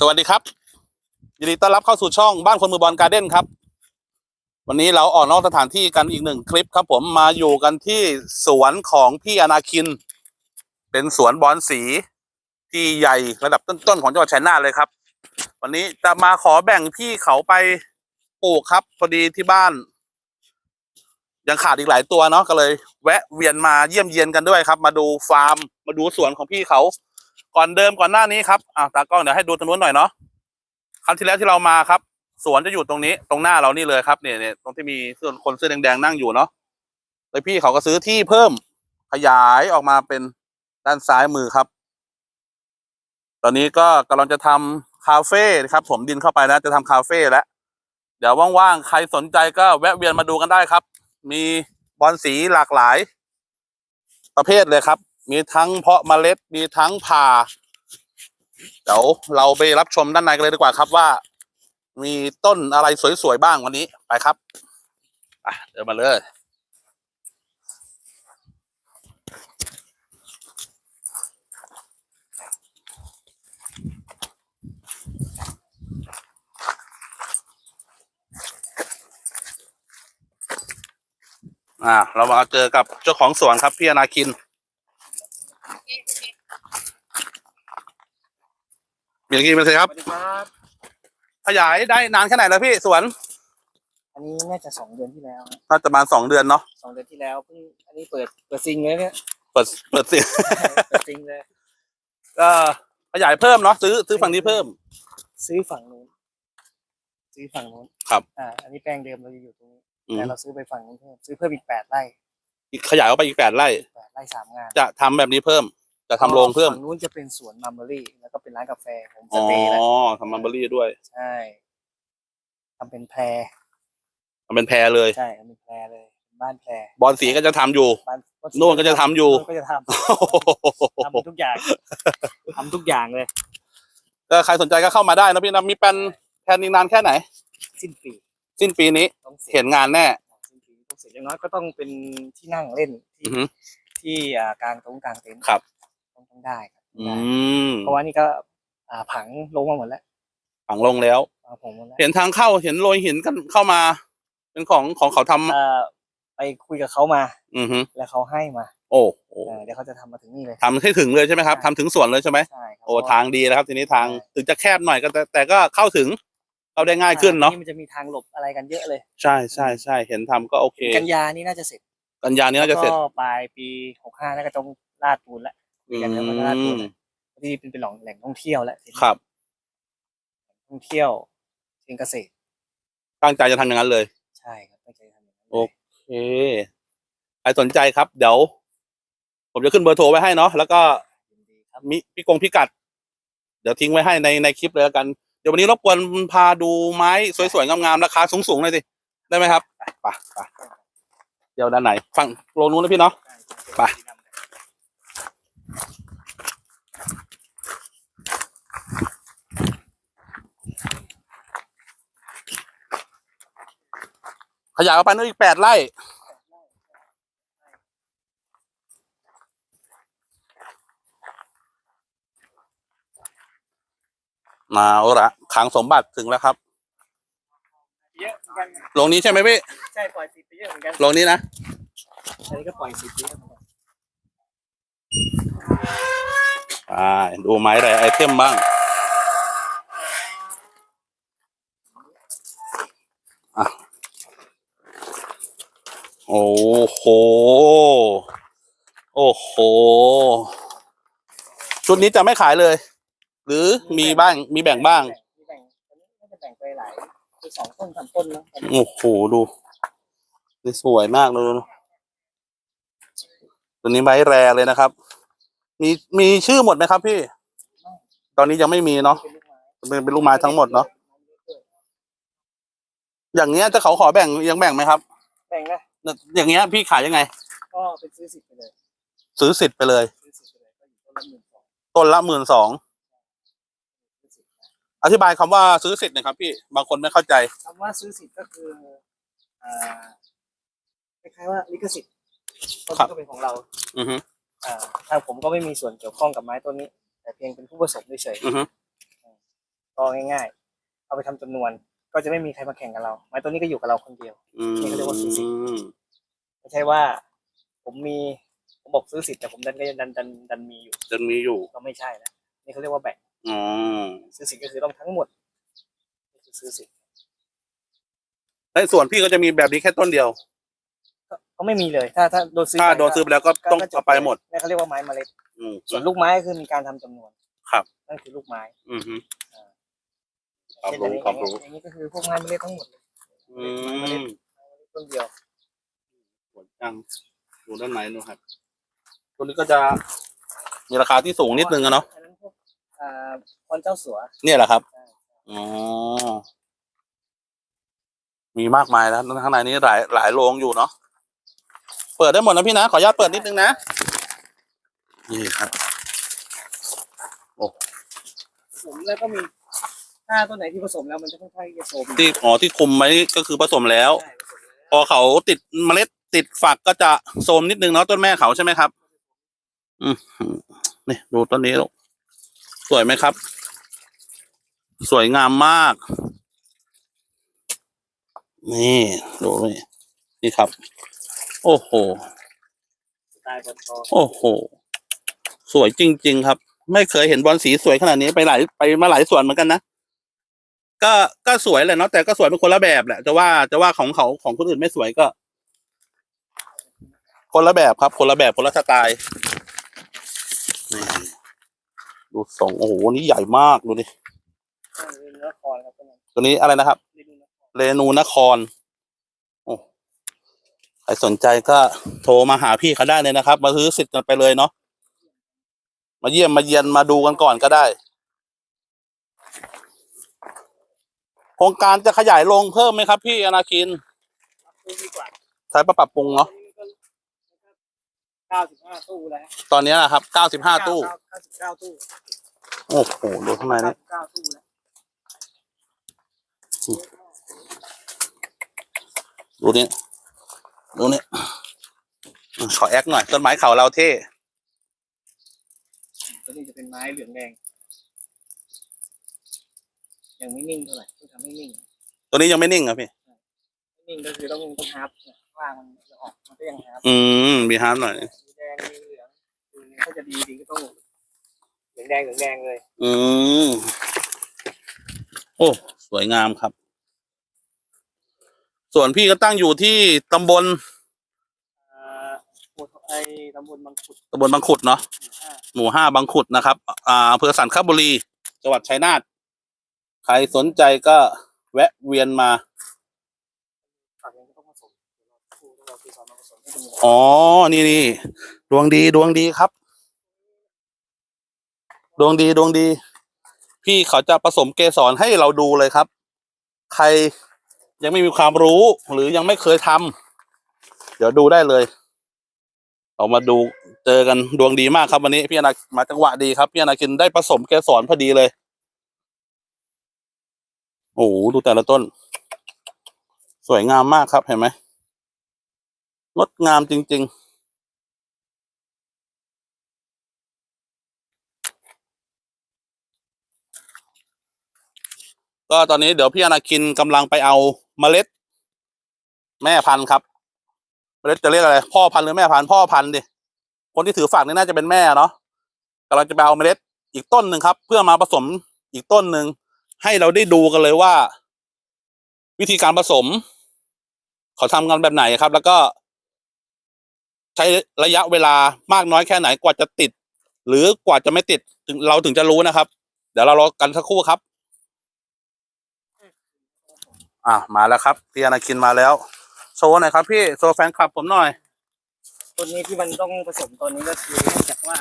สวัสดีครับยินดีต้อนรับเข้าสู่ช่องบ้านคนมือบอลการ์เด้นครับ วันนี้เราออกนอกสถานที่กันอีกหนึ่งคลิปครับ ผมมาอยู่กันที่สวนของพี่อนาคิน เป็นสวนบอลสีที่ใหญ่ระดับต้นๆของจังหวัดชัยนาทเลยครับ วันนี้จะมาขอแบ่งพี่เขาไปปลูกครับพอดีที่บ้าน ยังขาดอีกหลายตัวเนาะก็เลย แวะเวียนมาเยี่ยมเยียนกันด้วยครับ มาดูฟาร์ม มาดูสวนของพี่เขา ก่อนเดิมก่อนหน้านี้ครับอ่าตากล้องเดี๋ยวให้ดูตรงนู้นหน่อยเนาะครั้งที่แล้วที่เรามาครับ สวนจะอยู่ตรงนี้ ตรงหน้าเรานี่เลยครับเนี่ยเนี่ยตรงที่มีเสื้อคนเสื้อแดงๆนั่งอยู่เนาะเลยพี่เขาก็ซื้อที่เพิ่มขยายออกมาเป็นด้านซ้ายมือครับ ตอนนี้ก็กำลังจะทำคาเฟ่ครับผมดินเข้าไปแล้วจะทำคาเฟ่แล้วเดี๋ยวว่างๆใครสนใจก็แวะเวียนมาดูกันได้ครับ มีบอลสีหลากหลาย ประเภทเลยครับ มีทั้งเพาะเมล็ดมีทั้งผ่า เดี๋ยวเราไปรับชมด้านในกันเลยดีกว่าครับว่า มีต้นอะไรสวยๆบ้างวันนี้ไปครับอะเดินมาเลย อ่า เรามาเจอกับเจ้าของสวนครับพี่อนาคิน อะไรกินไปเลยครับ สวัสดีครับ ขยายได้นานแค่ไหนแล้วพี่สวนอันนี้น่าจะสองเดือนที่แล้วนะน่าจะประมาณสองเดือนเนาะสองเดือนที่แล้วเพิ่งอันนี้เปิดเปิดซิงเลยเนี่ย เปิดเปิดเสียง เปิดซิงเลย ก็ขยายเพิ่มเนาะซื้อซื้อฝั่งนี้เพิ่ม ซื้อฝั่งนู้น ซื้อฝั่งนู้นครับ อ่า อันนี้แปลงเดิมเราจะอยู่ตรงนี้ อืมแต่เราซื้อไปฝั่งนู้นเพิ่ม ซื้อเพิ่มอีกแปดไร่อีกขยายออกไปอีกแปดไร่ แปดไร่สามงาน จะทำแบบนี้เพิ่ม จะทำโรงเพิ่ม ฝั่งนู้นจะเป็นสวนมัมเบอรี่ แล้วก็เป็นร้านกาแฟผมสอ๋อเตย์แล้วทำมัมเบอรี่ด้วยใช่ทำเป็นแพรทำเป็นแพรเลย ใช่ทำเป็นแพรเลย บ้านแพรบอลสีก็จะทำอยู่ บ้านโน่นก็จะทำอยู่ โน่นก็จะทำทำทุกอย่างทำทุกอย่างเลย ก็ใครสนใจก็เข้ามาได้นะพี่นะมีแปลนแผนอีกนานแค่ไหน สิ้นปีสิ้นปีนี้ต้องเสร็จ เห็นงานแน่ สิ้นปีต้องเสร็จอย่างน้อยก็ต้องเป็นที่นั่งเล่นที่อือฮึที่อ่ากลางตรงกลางเต็นท์ครับ ต้องต้องได้ครับอืได้มเพราะว่านี่ก็อ่าผังลงมาหมดแล้วฝังลงแล้วอ่าผมหมดแล้วเห็นทางเข้าเห็นโรยหินกันเข้ามา เป็นของของเขาทำเอ่อไปคุยกับเขามา อือฮึแล้วเขาให้มาโอ้โหเออเดี๋ยวเขาจะทำมาถึงนี่เลยทำให้ถึงเลยใช่ไหมครับทำถึงสวนเลยใช่ไหมใช่ครับโอ้ทางดีแล้วครับ ทีนี้ทางถึงจะแคบหน่อยก็แต่แต่ก็เข้าถึงเข้าได้ง่ายขึ้นเนาะมันจะมีทางหลบอะไรกันเยอะเลยใช่ใช่ใช่เห็นทำก็โอเค กันยานี่น่าจะเสร็จกันยานี้น่าจะเสร็จ แล้วก็ปลายปีหกห้าน่าจะต้องลาดปูนแล้วอื กันยามันลาดปูนมแล้วที่เป็นเป็นหล่องแหล่งท่องเที่ยวแล้วทีนี้ครับ ท่องเที่ยวเชิงเกษตร ตั้งใจจะทำอย่างนั้นเลย ใช่ครับตั้งใจทำอย่างนั้นโอเคใครสนใจครับ เดี๋ยว ผมจะขึ้นเบอร์โทรไว้ให้เนาะแล้วก็ยินดีครับ มีพี่กงพิกัด เดี๋ยวทิ้งไว้ให้ในในคลิปเลยแล้วกัน เดี๋ยววันนี้รบกวนพาดูไม้สวยๆงามๆราคาสูงๆหน่อยสิได้ไหมครับไปไปเดี๋ยวด้านไหนฝั่งโลนู้นนะพี่เนาะ ไป ขยายออกไปนู่นอีกแปดไร่ มาเอาละขังสมบัติถึงแล้วครับ เยอะเหมือนกันลงนี้ใช่ไหมพี่ ใช่ปล่อยสิบไปเยอะเหมือนกันลงนี้นะ อันนี้ก็ปล่อยสิบไปเยอะเหมือนกัน อ่าดูไม้อะไรไอเทมบ้างอะโอ้โห โอ้โห ชุดนี้จะไม่ขายเลย หรือมีบ้าง มีแบ่งบ้าง มีแบ่งอันนี้น่าจะแบ่งไปหลายคือสองต้นสามต้นนะโอ้โห ดูนี่สวยมากเลยนะตัวนี้ไม้แรเลยนะครับ มีมีชื่อหมดไหมครับพี่ ตอนนี้ยังไม่มีเนาะเป็นลูกไม้เป็นเป็นลูกไม้ทั้งหมดเนาะอย่างเงี้ยจะเขาขอแบ่งยังแบ่งไหมครับ แบ่งนะอย่างเงี้ยพี่ขายยังไงก็เป็นซื้อสิบไปเลย ซื้อสิทธิ์ไปเลยซื้อสิบไปเลยก็อยู่ต้นละหมื่นสองต้นละหมื่นสองซื้อสิบนะอธิบายคำว่าซื้อสิทธิ์หนะครับพี่บางคนไม่เข้าใจคำว่าซื้อสิทธิ์ก็คืออ่าคล้ายๆว่าลิขสิทธิ์ต้นครับก็เป็นของเรา อือฮึ อ่าทางผมก็ไม่มีส่วนเกี่ยวข้องกับไม้ต้นนี้ แต่เพียงเป็นผู้ผสมเฉยอือฮึก็ง่ายๆ เอาไปทำจำนวน ก็จะไม่มีใครมาแข่งกับเรา ไม้ตัวนี้ก็อยู่กับเราคนเดียว อืมนี่เขาเรียกว่าซื้อสิทธิ์ไม่ใช่ว่า ผมมีผมบอกซื้อสิทธิ์แต่ผมดันก็ยังดันดันดันมีอยู่จะมีอยู่ก็ไม่ใช่นะนี่เขาเรียกว่าแบ่งอ๋อซื้อสิทธิ์ก็คือต้องทั้งหมดนี่คือซื้อสิทธิ์ในส่วนพี่ก็จะมีแบบนี้แค่ต้นเดียว ก็ก็ไม่มีเลย ถ้าถ้าโดนซื้อถ้าไปโดนซื้อไปแล้วก็ต้องก็จบเอาไปหมดนี่เขาเรียกว่าไม้เมล็ด อืม ส่วนลูกไม้ก็คือมีการทำจำนวนครับ นั่นคือลูกไม้อืมฮึ ครับเช่นอย่างนี้ครับรู้ อย่างนี้ก็คือพวกไม้เมล็ดทั้งหมดเลยอืมต้นเดียว สวยจังดูด้านในดูครับตัวนี้ก็จะมีราคาที่สูงนิดนึงอะเนาะอันนั้นพวกอ่าพรเจ้าสัวเนี่ยแหละครับใช่อ๋อมีมากมายแล้วข้างในนี้หลายหลายโรงอยู่เนาะ เปิดได้หมดนะพี่นะ ขออนุญาตเปิดนิดนึงนะ นี่ครับผสมแล้วก็มีถ้าต้นไหนที่ผสมแล้วมันจะค่อนข้างที่จะโซมที่อ๋อที่คุมไว้ก็คือผสมแล้วใช่ผสมแล้ว พอเขาติดเมล็ดติดฝักก็จะโทรมนิดนึงเนาะต้นแม่เขาใช่ไหมครับ อืมนี่ดูต้นนี้ลูกสวยไหมครับ สวยงามมาก นี่ดูนี่นี่ครับ โอ้โหสไตล์บอลทองโอ้โห สวยจริง ๆ ครับ ไม่เคยเห็นบอลสีสวยขนาดนี้ไปหลายไปมาหลายส่วนเหมือนกันนะก็ก็สวยแหละเนาะแต่ก็สวยเป็นคนละแบบแหละจะว่าจะว่าของเขาของคนอื่นไม่สวยก็ คนละแบบครับ คนละแบบคนละสไตล์นี่ดูทรงโอ้โหนี่ใหญ่มากดูดิเนื้อคอนครับต้นนั้นตัวนี้อะไรนะครับ เรนูเนื้อคอนเรนูนครโอ้ ใครสนใจก็โทรมาหาพี่เขาได้เลยนะครับ มาซื้อสิทธิ์กันไปเลยเนาะมาเยี่ยมมาเยียนมาดูกันก่อนก็ได้ โครงการจะขยายโรงเพิ่มไหมครับ พี่อนาคินตู้ดีกว่าใช้ประปรับปรุงเนาะเก้าสิบห้าตู้แล้วตอนนี้นะครับเก้าสิบห้าตู้เก้าสิบเก้าตู้โอ้โหดูข้างในนี่เก้าตู้แล้วดูนี่ ดูนี่อืมขอแอคหน่อย ต้นไม้เขาเราเท่ตัวนี้จะเป็นไม้เหลืองแดงยังไม่นิ่งเท่าไหร่ต้องทำให้นิ่ง ตัวนี้ยังไม่นิ่งอะพี่ไม่นิ่งก็คือต้องต้องฮาร์ปเนี่ยว่างมันจะออกมันก็ยังฮาร์ปอืมมีฮาร์ดหน่อยมีแดงมีเหลืองคือถ้าจะดีดีก็ต้องเหลืองแดงเหลืองแดงเลย อืมโอ้ สวยงามครับ ส่วนพี่ก็ตั้งอยู่ที่ตำบลอ่าหมดไอ้ตำบลบางขุดตำบลบางขุดเนาะอ่าหมู่ห้าบางขุดนะครับอ่าอำเภอสันคบุรี จังหวัดชัยนาทใครสนใจก็แวะเวียนมา ฝั่งนี้ก็ต้องผสมเดี๋ยวเราคู่ต้องเราคือสอนมาผสมให้เป็นหมดอ๋อ นี่นี่ดวงดีดวงดีครับ ดวงดีดวงดี พี่เขาจะผสมเกสรให้เราดูเลยครับ ใคร ยังไม่มีความรู้หรือยังไม่เคยทำเดี๋ยวดูได้เลยเอามาดูเจอกันดวงดีมากครับวันนี้พี่อนามาจังหวะดีครับพี่อนาคินได้ผสมเกสรพอดีเลย โอ้โหดูแต่ละต้น สวยงามมากครับเห็นไหมงดงามจริง ๆก็ตอนนี้เดี๋ยวพี่อนาคินกำลังไปเอา เมล็ด แม่พันธุ์ครับ เมล็ดจะเรียกอะไร พ่อพันธุ์หรือแม่พันธุ์พ่อพันธุ์ดิคนที่ถือฝากนี่น่าจะเป็นแม่เนาะกำลังจะไปเอาเมล็ดอีกต้นหนึ่งครับ เพื่อมาผสมอีกต้นหนึ่งให้เราได้ดูกันเลยว่า วิธีการผสม เขาทำกันแบบไหนครับ แล้วก็ ใช้ระยะเวลามากน้อยแค่ไหนกว่าจะติด หรือกว่าจะไม่ติดถึงเราถึงจะรู้นะครับ เดี๋ยวเรารอกันสักครู่ครับ อะมาแล้วครับพี่อนาคินมาแล้ว โชว์หน่อยครับพี่โชว์แฟนคลับผมหน่อย ต้นนี้ที่มันต้องผสมตอนนี้ก็คือเนื่องจากว่า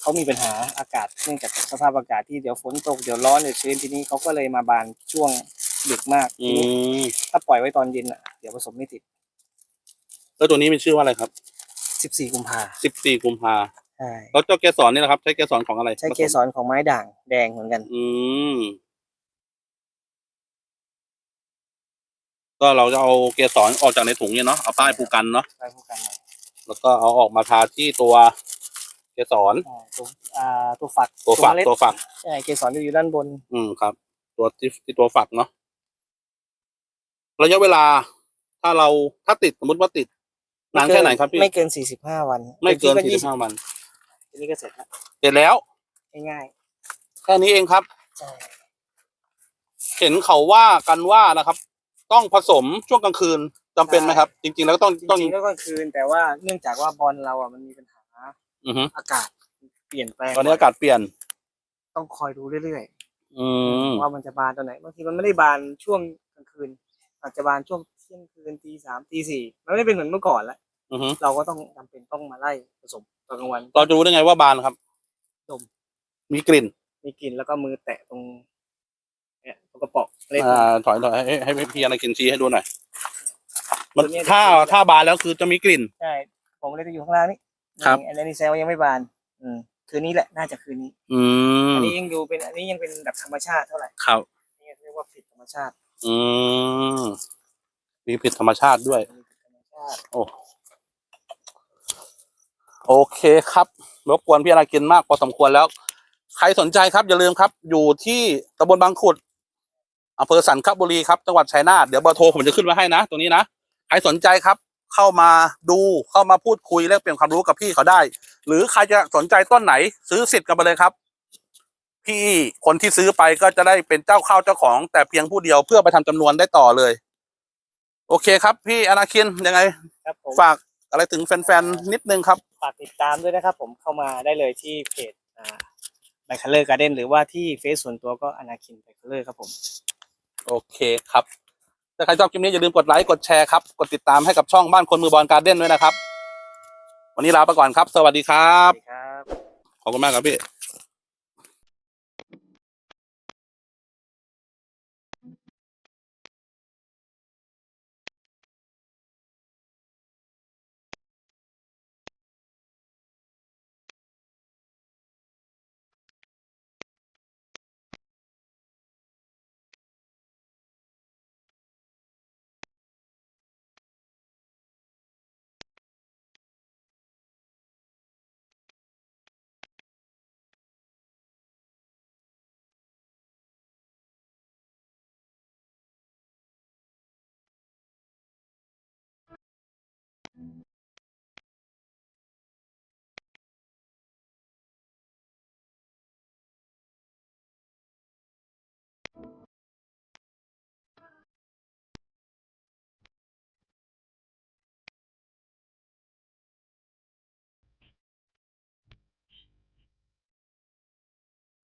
เขามีปัญหาอากาศเนื่องจากสภาพอากาศที่เดี๋ยวฝนตกเดี๋ยวร้อนเดี๋ยวชื้นทีนี้เขาก็เลยมาบานช่วงดึกมากอืมถ้าปล่อยไว้ตอนเย็นอะเดี๋ยวผสมไม่ติด แล้วตัวนี้มีชื่อว่าอะไรครับ 14 กุมภาสิบสี่กุมภาใช่แล้วเจ้าเกสรนี่นะครับ ใช้เกสรของอะไรใช้เกสรของไม้ด่างแดงเหมือนกัน อืม ก็เราจะเอาเกสรออกจากในถุงเนี่ยเนาะเอาป้ายปูกันเนาะไปพูดกันหน่อยแล้วก็เอาออกมาทาที่ตัวเกสรอ่าตัวอ่าตัวฝักตัวฝักเมล็ดตัวฝักใช่เกสรจะอยู่ด้านบน อืมครับ ตัวที่ที่ตัวฝักเนาะระยะเวลา ถ้าเราถ้าติดสมมติว่าติดนานแค่ไหนครับพี่ไม่เกินสี่สิบห้าวัน ไม่เกินต็สี่ที่สิบห้าวันทีนี้ก็เสร็จแล้วเสร็จแล้วง่ายแค่นี้เองครับๆใช่เห็นเขาว่ากันว่านะครับ ต้องผสมช่วงกลางคืนจำเป็นไหมครับ จริง ๆ แล้วก็ต้องจต้องริงๆก็กลางคืนแต่ว่าเนื่องจากว่าบอลเราอะมันมีปัญหาอือฮึอากาศเปลี่ยนแปลงตอนนี้อากาศเปลี่ยน ต้องคอยดูเรื่อยอืมๆว่ามันจะบานตอนไหนบางทีมันไม่ได้บานช่วงกลางคืน อาจจะบานช่วงเที่ยงคืนตีสามตีสี่มันไม่ได้เป็นเหมือนเมื่อก่อนแล้วอือฮึเราก็ต้องจำเป็นต้องมาไล่ผสมตอนกลางวัน เราจะรู้ได้ไงว่าบานครับดม มีกลิ่นมีกลิ่นแล้วก็มือแตะตรง เนี่ยตรงกระเป๋องเล็กอ่าถอยถอยให้ให้ให้พี่อนาคินชี้ให้ดูหน่อย มันตัวเนี้ยถ้าถ้าบานแล้วคือจะมีกลิ่น ใช่ผมเลยจะอยู่ข้างล่างนี่ครับ อันนี้แซวายังไม่บาน อืมคืนนี้แหละน่าจะคืนนี้ อืมอันนี้ยังดูเป็นอันนี้ยังเป็นแบบธรรมชาติเท่าไหร่ครับนี่เรียกว่าผิดธรรมชาติ อืมมีผิดธรรมชาติด้วยผิดธรรมชาติโอ้โอเคครับรบกวนพี่อนาคินมากพอสมควรแล้ว ใครสนใจครับ อย่าลืมครับ อยู่ที่ตำบลบางขุด อำเภอสันคบุรีครับจังหวัดชัยนาทเดี๋ยวเบอร์โทรผมจะขึ้นไว้ให้นะตรงนี้นะใครสนใจครับ เข้ามาดูเข้ามาพูดคุยแลกเปลี่ยนความรู้กับพี่เขาได้ หรือใครจะสนใจต้นไหนซื้อสิทธิ์กันไปเลยครับ พี่คนที่ซื้อไปก็จะได้เป็นเจ้าเข้าเจ้าของ แต่เพียงผู้เดียวเพื่อไปทำจำนวนได้ต่อเลย โอเคครับ พี่อนาคินยังไง ครับผมฝากอะไรถึงแฟนๆนิดนึงครับฝากติดตามด้วยนะครับ ผมเข้ามาได้เลยที่เพจอ่าไบคัลเลอร์การ์เด้นหรือว่าที่เฟซส่วนตัวก็อนาคินไบคัลเลอร์ครับผม โอเคครับ ถ้าใครชอบคลิปนี้อย่าลืมกดไลค์กดแชร์ครับ กดติดตามให้กับช่องบ้านคนมือบอลการ์เด้นด้วยนะครับ วันนี้ลาไปก่อนครับ สวัสดีครัสบวัสดีครับขอบคุณมากครับพี่